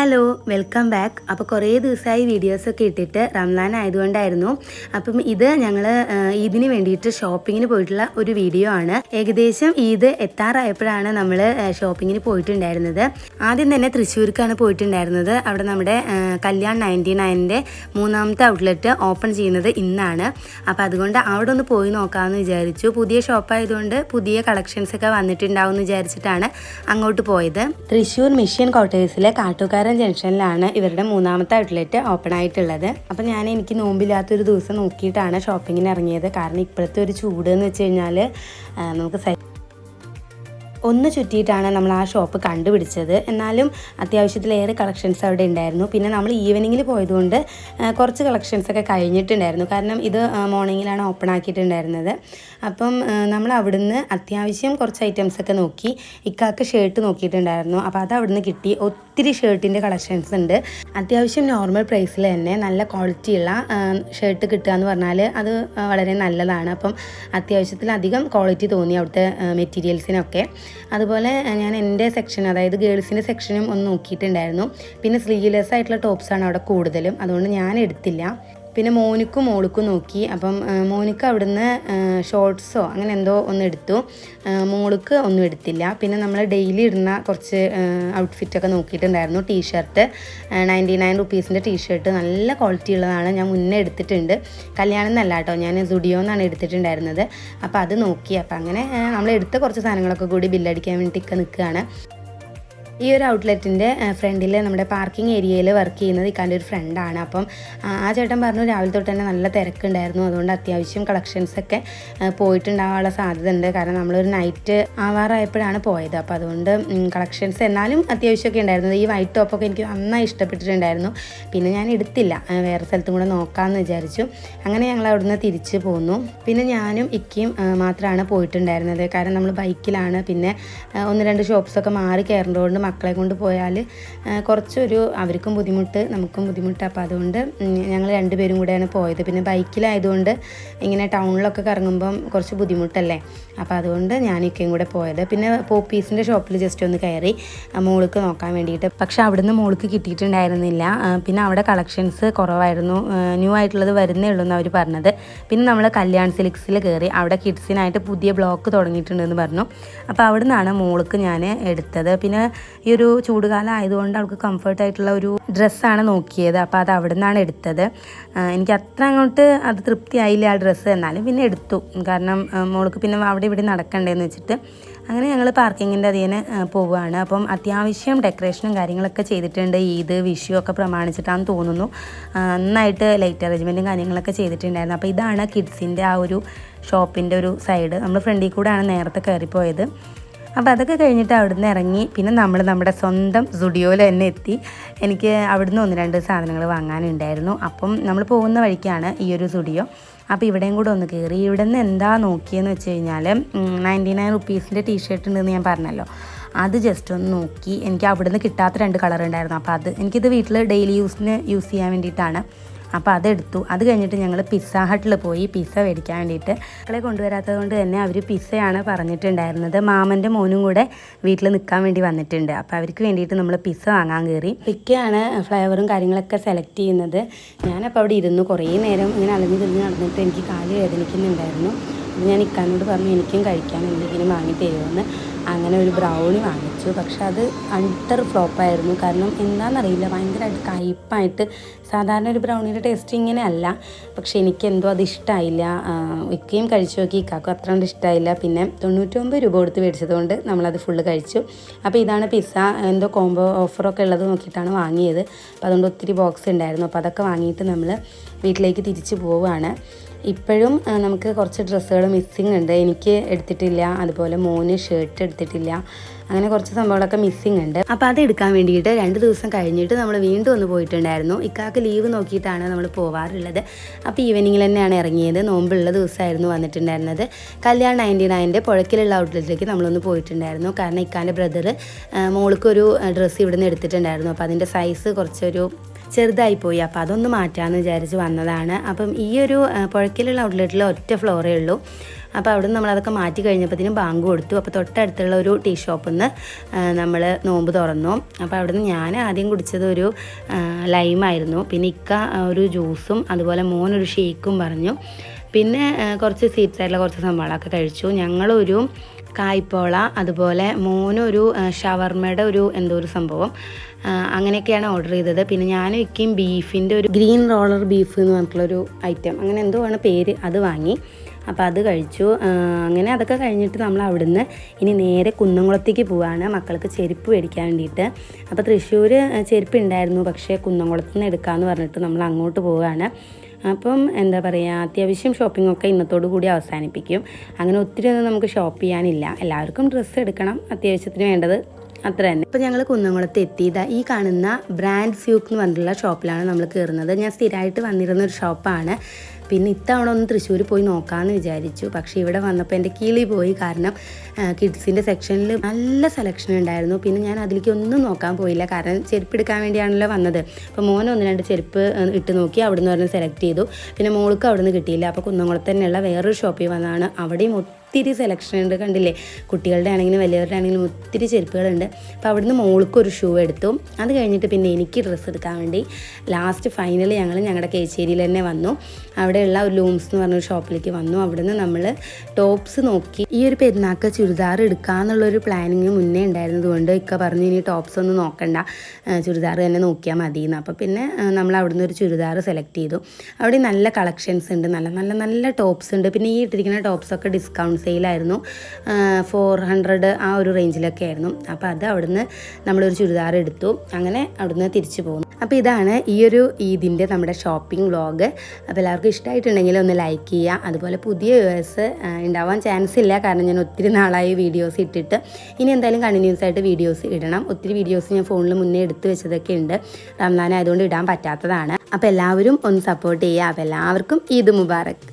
Hello welcome back. അപ്പോൾ കുറേ ദിവസമായി വീഡിയോസൊക്കെ ഇട്ടിട്ട് റംസാൻ ആയതുകൊണ്ടായിരുന്നു. അപ്പം ഇത് ഞങ്ങൾ ഈദിന് വേണ്ടിയിട്ട് ഷോപ്പിങ്ങിന് പോയിട്ടുള്ള ഒരു വീഡിയോ ആണ്. ഏകദേശം ഈദ് എത്താറായപ്പോഴാണ് നമ്മൾ ഷോപ്പിങ്ങിന് പോയിട്ടുണ്ടായിരുന്നത്. ആദ്യം തന്നെ തൃശ്ശൂർക്കാണ് പോയിട്ടുണ്ടായിരുന്നത്. അവിടെ നമ്മുടെ കല്യാൺ നയന്റി നയന്റെ മൂന്നാമത്തെ ഔട്ട്ലെറ്റ് ഓപ്പൺ ചെയ്യുന്നത് ഇന്നാണ്. അപ്പോൾ അതുകൊണ്ട് അവിടെ ഒന്ന് പോയി നോക്കാമെന്ന് വിചാരിച്ചു. പുതിയ ഷോപ്പായതുകൊണ്ട് പുതിയ കളക്ഷൻസൊക്കെ വന്നിട്ടുണ്ടാവും എന്ന് വിചാരിച്ചിട്ടാണ് അങ്ങോട്ട് പോയത്. തൃശ്ശൂർ മിഷ്യൻ ക്വാർട്ടേഴ്സിലെ കാട്ടുകാരൻ ജംഗ്ഷനിലാണ് ഇവരുടെ മൂന്നാമത്തെ ഔട്ട്ലെറ്റ് ഓപ്പൺ ആയിട്ടുള്ളത്. അപ്പം ഞാൻ എനിക്ക് നോമ്പില്ലാത്തൊരു ദിവസം നോക്കിയിട്ടാണ് ഷോപ്പിങ്ങിന് ഇറങ്ങിയത്. കാരണം ഇപ്പോഴത്തെ ഒരു ചൂട് എന്ന് വെച്ച് കഴിഞ്ഞാൽ നമുക്ക് ഒന്ന് ചുറ്റിയിട്ടാണ് നമ്മൾ ആ ഷോപ്പ് കണ്ടുപിടിച്ചത്. എന്നാലും അത്യാവശ്യത്തിലേറെ കളക്ഷൻസ് അവിടെ ഉണ്ടായിരുന്നു. പിന്നെ നമ്മൾ ഈവനിങ്ങിൽ പോയതുകൊണ്ട് കുറച്ച് കളക്ഷൻസ് ഒക്കെ കഴിഞ്ഞിട്ടുണ്ടായിരുന്നു. കാരണം ഇത് മോർണിംഗിലാണ് ഓപ്പൺ ആക്കിയിട്ടുണ്ടായിരുന്നത്. അപ്പം നമ്മൾ അവിടുന്ന് അത്യാവശ്യം കുറച്ച് ഐറ്റംസ് ഒക്കെ നോക്കി ഇക്കാക്ക് ഷർട്ട് നോക്കിയിട്ടുണ്ടായിരുന്നു. അപ്പോൾ അത് അവിടുന്ന് കിട്ടി. ഒത്തിരി ഷർട്ടിന്റെ കളക്ഷൻസ് ഉണ്ട്. അത്യാവശ്യം നോർമൽ പ്രൈസിൽ തന്നെ നല്ല ക്വാളിറ്റിയുള്ള ഷർട്ട് കിട്ടുക എന്ന് പറഞ്ഞാൽ അത് വളരെ നല്ലതാണ്. അപ്പം അത്യാവശ്യത്തിലധികം ക്വാളിറ്റി തോന്നി അവിടുത്തെ മെറ്റീരിയൽസിനൊക്കെ അതുപോലെ ഞാൻ എന്റെ സെക്ഷൻ അതായത് ഗേൾസിന്റെ സെക്ഷനും ഒന്ന് നോക്കിയിട്ടുണ്ടായിരുന്നു. പിന്നെ സ്ലീവ്ലെസ് ആയിട്ടുള്ള ടോപ്സാണ് അവിടെ കൂടുതലും. അതുകൊണ്ട് ഞാൻ എടുത്തില്ല. പിന്നെ മോനിക്കും മോൾക്കും നോക്കി. അപ്പം മോനിക്ക് അവിടുന്ന് ഷോർട്ട്സോ അങ്ങനെ എന്തോ ഒന്ന് എടുത്തു. മോളുക്ക് ഒന്നും എടുത്തില്ല. പിന്നെ നമ്മൾ ഡെയിലി ഇടുന്ന കുറച്ച് ഔട്ട്ഫിറ്റൊക്കെ നോക്കിയിട്ടുണ്ടായിരുന്നു. ടീഷർട്ട് നയന്റി നയൻ റുപ്പീസിന്റെ ടീഷർട്ട് നല്ല ക്വാളിറ്റി ഉള്ളതാണ്. ഞാൻ മുന്നേ എടുത്തിട്ടുണ്ട്. കല്യാണം എന്നല്ല കേട്ടോ. ഞാൻ സുഡിയോ എന്നാണ് എടുത്തിട്ടുണ്ടായിരുന്നത്. അപ്പോൾ അത് നോക്കി. അപ്പോൾ അങ്ങനെ നമ്മൾ എടുത്ത കുറച്ച് സാധനങ്ങളൊക്കെ കൂടി ബില്ലടിക്കാൻ വേണ്ടിയിട്ടൊക്കെ നിൽക്കുകയാണ്. ഈ ഒരു ഔട്ട്ലെറ്റിന്റെ ഫ്രണ്ടിൽ നമ്മുടെ പാർക്കിംഗ് ഏരിയയിൽ വർക്ക് ചെയ്യുന്നത് ഇക്കാന്റെ ഒരു ഫ്രണ്ടാണ് അപ്പം ആ, ചേട്ടൻ പറഞ്ഞു രാവിലെ തൊട്ട് തന്നെ നല്ല തിരക്കുണ്ടായിരുന്നു. അതുകൊണ്ട് അത്യാവശ്യം കളക്ഷൻസൊക്കെ പോയിട്ടുണ്ടാവാനുള്ള സാധ്യത ഉണ്ട് കാരണം നമ്മളൊരു നൈറ്റ് ആവാറായപ്പോഴാണ് പോയത്. അപ്പോൾ അതുകൊണ്ട് കളക്ഷൻസ് എന്നാലും അത്യാവശ്യമൊക്കെ ഉണ്ടായിരുന്നു. ഈ വൈറ്റ് ടോപ്പൊക്കെ എനിക്ക് നന്നായി ഇഷ്ടപ്പെട്ടിട്ടുണ്ടായിരുന്നു. പിന്നെ ഞാൻ എടുത്തില്ല. വേറെ സ്ഥലത്തും കൂടെ നോക്കാമെന്ന് വിചാരിച്ചു. അങ്ങനെ ഞങ്ങൾ അവിടുന്ന് തിരിച്ച് പോന്നു. പിന്നെ ഞാനും ഇക്കയും മാത്രമാണ് പോയിട്ടുണ്ടായിരുന്നത്. കാരണം നമ്മൾ ബൈക്കിലാണ് പിന്നെ ഒന്ന് രണ്ട് ഷോപ്സൊക്കെ മാറി കയറേണ്ടതുകൊണ്ട് മക്കളെ കൊണ്ട് പോയാൽ കുറച്ചൊരു അവർക്കും ബുദ്ധിമുട്ട് നമുക്കും ബുദ്ധിമുട്ട്. അപ്പോൾ അതുകൊണ്ട് ഞങ്ങൾ രണ്ടുപേരും കൂടെയാണ് പോയത്. പിന്നെ ബൈക്കിലായതുകൊണ്ട് ഇങ്ങനെ ടൗണിലൊക്കെ കറങ്ങുമ്പം കുറച്ച് ബുദ്ധിമുട്ടല്ലേ? അപ്പോൾ അതുകൊണ്ട് ഞാൻ ഇക്കയും കൂടെ പോയത്. പിന്നെ പോപ്പീസിന്റെ ഷോപ്പിൽ ജസ്റ്റ് ഒന്ന് കയറി മോൾക്ക് നോക്കാൻ വേണ്ടിയിട്ട്. പക്ഷേ അവിടുന്ന് മോൾക്ക് കിട്ടിയിട്ടുണ്ടായിരുന്നില്ല. പിന്നെ അവിടെ കളക്ഷൻസ് കുറവായിരുന്നു. ന്യൂ ആയിട്ടുള്ളത് വരുന്നേ ഉള്ളൂ എന്ന് അവർ പറഞ്ഞത്. പിന്നെ നമ്മൾ കല്യാൺ സിലിക്സിൽ കയറി അവിടെ കിഡ്സിനായിട്ട് പുതിയ ബ്ലോക്ക് തുടങ്ങിയിട്ടുണ്ടെന്ന് പറഞ്ഞു. അപ്പോൾ അവിടെ നിന്നാണ് മോൾക്ക് ഞാൻ എടുത്തത്. പിന്നെ ഈ ഒരു ചൂടുകാലം ആയതുകൊണ്ട് അവൾക്ക് കംഫർട്ടായിട്ടുള്ള ഒരു ഡ്രസ്സാണ് നോക്കിയത്. അപ്പോൾ അത് അവിടെ നിന്നാണ് എടുത്തത് എനിക്ക് അത്ര അങ്ങോട്ട് അത് തൃപ്തിയായില്ല ആ ഡ്രസ്സ് എന്നാലും പിന്നെ എടുത്തു. കാരണം മോൾക്ക് പിന്നെ അവിടെ ഇവിടെ നടക്കണ്ടേന്ന് വെച്ചിട്ട് അങ്ങനെ ഞങ്ങൾ പാർക്കിങ്ങിന്റെ അതിന് പോവുകയാണ് അപ്പം അത്യാവശ്യം ഡെക്കറേഷനും കാര്യങ്ങളൊക്കെ ചെയ്തിട്ടുണ്ട്. ഈദ് വിഷു ഒക്കെ പ്രമാണിച്ചിട്ടാണെന്ന് തോന്നുന്നു. നന്നായിട്ട് ലൈറ്റ് അറേഞ്ച്മെന്റും കാര്യങ്ങളൊക്കെ ചെയ്തിട്ടുണ്ടായിരുന്നു. അപ്പോൾ ഇതാണ് കിഡ്സിന്റെ ആ ഒരു ഷോപ്പിന്റെ ഒരു സൈഡ് നമ്മൾ ഫ്രണ്ടിൽ കൂടെയാണ് നേരത്തെ കയറിപ്പോയത്. അപ്പോൾ അതൊക്കെ കഴിഞ്ഞിട്ട് അവിടുന്ന് ഇറങ്ങി. പിന്നെ നമ്മൾ നമ്മുടെ സ്വന്തം സ്റ്റുഡിയോയിൽ തന്നെ എത്തി. എനിക്ക് അവിടുന്ന് ഒന്ന് രണ്ട് സാധനങ്ങൾ വാങ്ങാനുണ്ടായിരുന്നു. അപ്പം നമ്മൾ പോകുന്ന വഴിക്കാണ് ഈ ഒരു സ്റ്റുഡിയോ. അപ്പോൾ ഇവിടെയും കൂടെ ഒന്ന് കയറി ഇവിടെ നിന്ന് എന്താ നോക്കിയെന്ന് വെച്ച് കഴിഞ്ഞാൽ നയന്റി നയൻ റുപ്പീസിന്റെ ടീഷർട്ട് ഉണ്ടെന്ന് ഞാൻ പറഞ്ഞല്ലോ. അത് ജസ്റ്റ് ഒന്ന് നോക്കി. എനിക്ക് അവിടുന്ന് കിട്ടാത്ത രണ്ട് കളർ ഉണ്ടായിരുന്നു. അപ്പോൾ അത് എനിക്കിത് വീട്ടിൽ ഡെയിലി യൂസിന് യൂസ് ചെയ്യാൻ വേണ്ടിയിട്ടാണ്. അപ്പോൾ അതെടുത്തു. അത് കഴിഞ്ഞിട്ട് ഞങ്ങൾ പിസ്സ ഹട്ടിൽ പോയി പിസ്സ മേടിക്കാൻ വേണ്ടിയിട്ട്. മക്കളെ കൊണ്ടുവരാത്തത് കൊണ്ട് തന്നെ അവർ പിസ്സയാണ് പറഞ്ഞിട്ടുണ്ടായിരുന്നത്. മാമന്റെ മോനും കൂടെ വീട്ടിൽ നിൽക്കാൻ വേണ്ടി വന്നിട്ടുണ്ട്. അപ്പോൾ അവർക്ക് വേണ്ടിയിട്ട് നമ്മൾ പിസ്സ വാങ്ങാൻ കയറി. പിക്കയാണ് ഫ്ലേവറും കാര്യങ്ങളൊക്കെ സെലക്ട് ചെയ്യുന്നത്. ഞാനപ്പോൾ അവിടെ ഇരുന്നു. കുറേ നേരം ഇങ്ങനെ അലഞ്ഞു തിരിഞ്ഞ് നടന്നിട്ട് എനിക്ക് കാൽ വേദനിക്കുന്നുണ്ടായിരുന്നു. അപ്പോൾ ഞാൻ ഇക്കാനോട് പറഞ്ഞു എനിക്കും കഴിക്കാൻ എന്തെങ്കിലും വാങ്ങി തരുമെന്ന്. അങ്ങനെ ഒരു ബ്രൗണി വാങ്ങിച്ചു. പക്ഷെ അത് അണ്ടർ ഫ്ലോപ്പായിരുന്നു കാരണം എന്താണെന്നറിയില്ല ഭയങ്കരമായിട്ട് കയ്പ്പായിട്ട് സാധാരണ ഒരു ബ്രൗണിയുടെ ടേസ്റ്റ് ഇങ്ങനെ അല്ല പക്ഷെ എനിക്ക് എന്തോ അത് ഇഷ്ടമായില്ല ഇക്കയും കഴിച്ചു നോക്കി ഇക്കാക്കും അത്ര കണ്ട് ഇഷ്ടമായില്ല പിന്നെ തൊണ്ണൂറ്റൊമ്പത് രൂപ കൊടുത്ത് മേടിച്ചതുകൊണ്ട് നമ്മളത് ഫുള്ള് കഴിച്ചു. അപ്പോൾ ഇതാണ് പിസ്സ എന്തോ കോംബോ ഓഫറൊക്കെ ഉള്ളത് നോക്കിയിട്ടാണ് വാങ്ങിയത്. അപ്പോൾ അതുകൊണ്ട് ഒത്തിരി ബോക്സ് ഉണ്ടായിരുന്നു. അപ്പോൾ അതൊക്കെ വാങ്ങിയിട്ട് നമ്മൾ വീട്ടിലേക്ക് തിരിച്ചു പോവുകയാണ്. ഇപ്പോഴും നമുക്ക് കുറച്ച് ഡ്രസ്സുകൾ മിസ്സിങ് ഉണ്ട്. എനിക്ക് എടുത്തിട്ടില്ല. അതുപോലെ മോന് ഷർട്ട് എടുത്തിട്ടില്ല. അങ്ങനെ കുറച്ച് സംഭവങ്ങളൊക്കെ മിസ്സിങ് ഉണ്ട്. അപ്പോൾ അത് എടുക്കാൻ വേണ്ടിയിട്ട് രണ്ട് ദിവസം കഴിഞ്ഞിട്ട് നമ്മൾ വീണ്ടും ഒന്ന് പോയിട്ടുണ്ടായിരുന്നു. ഇക്കാക്ക് ലീവ് നോക്കിയിട്ടാണ് നമ്മൾ പോവാറുള്ളത്. അപ്പോൾ ഈവനിങ്ങിൽ തന്നെയാണ് ഇറങ്ങിയത്. നോമ്പുള്ള ദിവസമായിരുന്നു വന്നിട്ടുണ്ടായിരുന്നത്. കല്യാൺ നയന്റി നയന്റെ പുഴക്കിലുള്ള ഔട്ട്ലെറ്റിലേക്ക് നമ്മളൊന്ന് പോയിട്ടുണ്ടായിരുന്നു. കാരണം ഇക്കാന്റെ ബ്രദർ മോൾക്കൊരു ഡ്രസ്സ് ഇവിടുന്ന് എടുത്തിട്ടുണ്ടായിരുന്നു. അപ്പോൾ അതിന്റെ സൈസ് കുറച്ചൊരു ചെറുതായി പോയി. അപ്പോൾ അതൊന്ന് മാറ്റാമെന്ന് വിചാരിച്ച് വന്നതാണ്. അപ്പം ഈ ഒരു പുഴക്കിലുള്ള ഔട്ട്ലെറ്റിൽ ഒറ്റ ഫ്ലോറേ ഉള്ളൂ. അപ്പോൾ അവിടെ നിന്ന് നമ്മളതൊക്കെ മാറ്റി കഴിഞ്ഞപ്പോഴത്തേനും ബാങ്ക് കൊടുത്തു. അപ്പോൾ തൊട്ടടുത്തുള്ള ഒരു ടീ ഷോപ്പിൽ നിന്ന് നമ്മൾ നോമ്പ് തുറന്നു. അപ്പോൾ അവിടെ നിന്ന് ഞാൻ ആദ്യം കുടിച്ചത് ഒരു ലൈമായിരുന്നു. പിന്നെ ഇക്ക ഒരു ജ്യൂസും അതുപോലെ മോനൊരു ഷേക്കും പറഞ്ഞു. പിന്നെ കുറച്ച് സ്വീറ്റ്സ് ആയിട്ടുള്ള കുറച്ച് സംഭവങ്ങളൊക്കെ കഴിച്ചു. ഞങ്ങളൊരു കായ്പോള അതുപോലെ മോനൊരു ഷവർമ്മയുടെ ഒരു എന്തോ ഒരു സംഭവം അങ്ങനെയൊക്കെയാണ് ഓർഡർ ചെയ്തത്. പിന്നെ ഞാൻ ഇക്കയും ബീഫിന്റെ ഒരു ഗ്രീൻ റോളർ ബീഫ് എന്ന് പറഞ്ഞിട്ടുള്ളൊരു ഐറ്റം അങ്ങനെ എന്തോ ആണ് പേര് അത് വാങ്ങി. അപ്പോൾ അത് കഴിച്ചു. അങ്ങനെ അതൊക്കെ കഴിഞ്ഞിട്ട് നമ്മൾ അവിടുന്ന് ഇനി നേരെ കുന്നംകുളത്തേക്ക് പോവാണ്. മക്കൾക്ക് ചെരുപ്പ് മേടിക്കാൻ വേണ്ടിയിട്ട്. അപ്പോൾ തൃശ്ശൂർ ചെരുപ്പ് ഉണ്ടായിരുന്നു. പക്ഷേ കുന്നംകുളത്ത് നിന്ന് എടുക്കാമെന്ന് പറഞ്ഞിട്ട് നമ്മൾ അങ്ങോട്ട് പോവുകയാണ് അപ്പം എന്താ പറയുക അത്യാവശ്യം ഷോപ്പിംഗ് ഒക്കെ ഇന്നത്തോടു കൂടി അവസാനിപ്പിക്കും. അങ്ങനെ ഒത്തിരി ഒന്നും നമുക്ക് ഷോപ്പ് ചെയ്യാനില്ല. എല്ലാവർക്കും ഡ്രസ്സ് എടുക്കണം. അത്യാവശ്യത്തിന് വേണ്ടത് അത്ര തന്നെ. ഇപ്പം ഞങ്ങൾ കുന്നംകുളത്ത് എത്തിയത് ഈ കാണുന്ന ബ്രാൻഡ് സ്യൂക്ക് എന്ന് പറഞ്ഞിട്ടുള്ള ഷോപ്പിലാണ് നമ്മൾ കയറുന്നത് ഞാൻ സ്ഥിരമായിട്ട് വന്നിരുന്ന ഒരു ഷോപ്പാണ് പിന്നെ ഇത്തവണ ഒന്ന് തൃശ്ശൂർ പോയി നോക്കാമെന്ന് വിചാരിച്ചു. പക്ഷേ ഇവിടെ വന്നപ്പോൾ എന്റെ കിളി പോയി. കാരണം കിഡ്സിന്റെ സെക്ഷനിൽ നല്ല സെലക്ഷൻ ഉണ്ടായിരുന്നു. പിന്നെ ഞാൻ അതിലേക്ക് ഒന്നും നോക്കാൻ പോയില്ല. കാരണം ചെരുപ്പ് എടുക്കാൻ വേണ്ടിയാണല്ലോ വന്നത്. അപ്പോൾ മോൻ ഒന്ന് രണ്ട് ചെരുപ്പ് ഇട്ട് നോക്കി അവിടെ പറഞ്ഞ് സെലക്ട് ചെയ്തു. പിന്നെ മോൾക്ക് അവിടെ നിന്ന് കിട്ടിയില്ല. അപ്പോൾ കുന്നംകുളത്ത് തന്നെയുള്ള വേറൊരു ഷോപ്പിൽ വന്നതാണ് അവിടെയും ഒത്തിരി സെലക്ഷൻ ഉണ്ട് കണ്ടില്ലേ? കുട്ടികളുടെ ആണെങ്കിലും വലിയവരുടെ ആണെങ്കിലും ഒത്തിരി ചെരുപ്പുകളുണ്ട്. അപ്പോൾ അവിടുന്ന് മോൾക്ക് ഒരു ഷൂ എടുത്തു. അത് കഴിഞ്ഞിട്ട് പിന്നെ എനിക്ക് ഡ്രസ്സ് എടുക്കാൻ വേണ്ടി ലാസ്റ്റ് ഫൈനലി ഞങ്ങൾ ഞങ്ങളുടെ കേച്ചേരിയിൽ തന്നെ വന്നു. അവിടെയുള്ള ഒരു ലൂംസ് എന്ന് പറഞ്ഞൊരു ഷോപ്പിലേക്ക് വന്നു. അവിടുന്ന് നമ്മൾ ടോപ്സ് നോക്കി. ഈ ഒരു പെരുന്നാക്ക് ചുരിദാർ എടുക്കാന്നുള്ളൊരു പ്ലാനിങ് മുന്നേ ഉണ്ടായിരുന്നതുകൊണ്ട് ഇക്ക പറഞ്ഞു ഇനി ടോപ്സ് ഒന്നും നോക്കണ്ട. ചുരിദാർ തന്നെ നോക്കിയാൽ മതി എന്ന് അപ്പോൾ പിന്നെ നമ്മൾ അവിടുന്ന് ഒരു ചുരിദാർ സെലക്ട് ചെയ്തു. അവിടെ നല്ല കളക്ഷൻസ് ഉണ്ട്. നല്ല നല്ല നല്ല ടോപ്സ് ഉണ്ട്. പിന്നെ ഈ ഇട്ടിരിക്കുന്ന ടോപ്സൊക്കെ ഡിസ്കൗണ്ട് സെയിലായിരുന്നു ഫോർ ഹൺഡ്രഡ് ആ ഒരു റേഞ്ചിലൊക്കെ ആയിരുന്നു. അപ്പോൾ അത് അവിടുന്ന് നമ്മളൊരു ചുരിദാർ എടുത്തു. അങ്ങനെ അവിടുന്ന് തിരിച്ചു പോകുന്നു അപ്പോൾ ഇതാണ് ഈ ഒരു ഈദിന്റെ നമ്മുടെ ഷോപ്പിംഗ് വ്ളോഗ് അപ്പോൾ എല്ലാവർക്കും ഇഷ്ടമായിട്ടുണ്ടെങ്കിൽ ഒന്ന് ലൈക്ക് ചെയ്യുക. അതുപോലെ പുതിയ വ്യൂവേഴ്സ് ഉണ്ടാവാൻ ചാൻസ് ഇല്ല. കാരണം ഞാൻ ഒത്തിരി നാളായി വീഡിയോസ് ഇട്ടിട്ട്. ഇനി എന്തായാലും കണ്ടിന്യൂസ് ആയിട്ട് വീഡിയോസ് ഇടണം. ഒത്തിരി വീഡിയോസ് ഞാൻ ഫോണിൽ മുന്നേ എടുത്തു വെച്ചതൊക്കെ ഉണ്ട്. റംസാൻ ആയതുകൊണ്ട് ഇടാൻ പറ്റാത്തതാണ്. അപ്പോൾ എല്ലാവരും ഒന്ന് സപ്പോർട്ട് ചെയ്യുക. അപ്പോൾ എല്ലാവർക്കും ഈദ് മുബാറക്ക്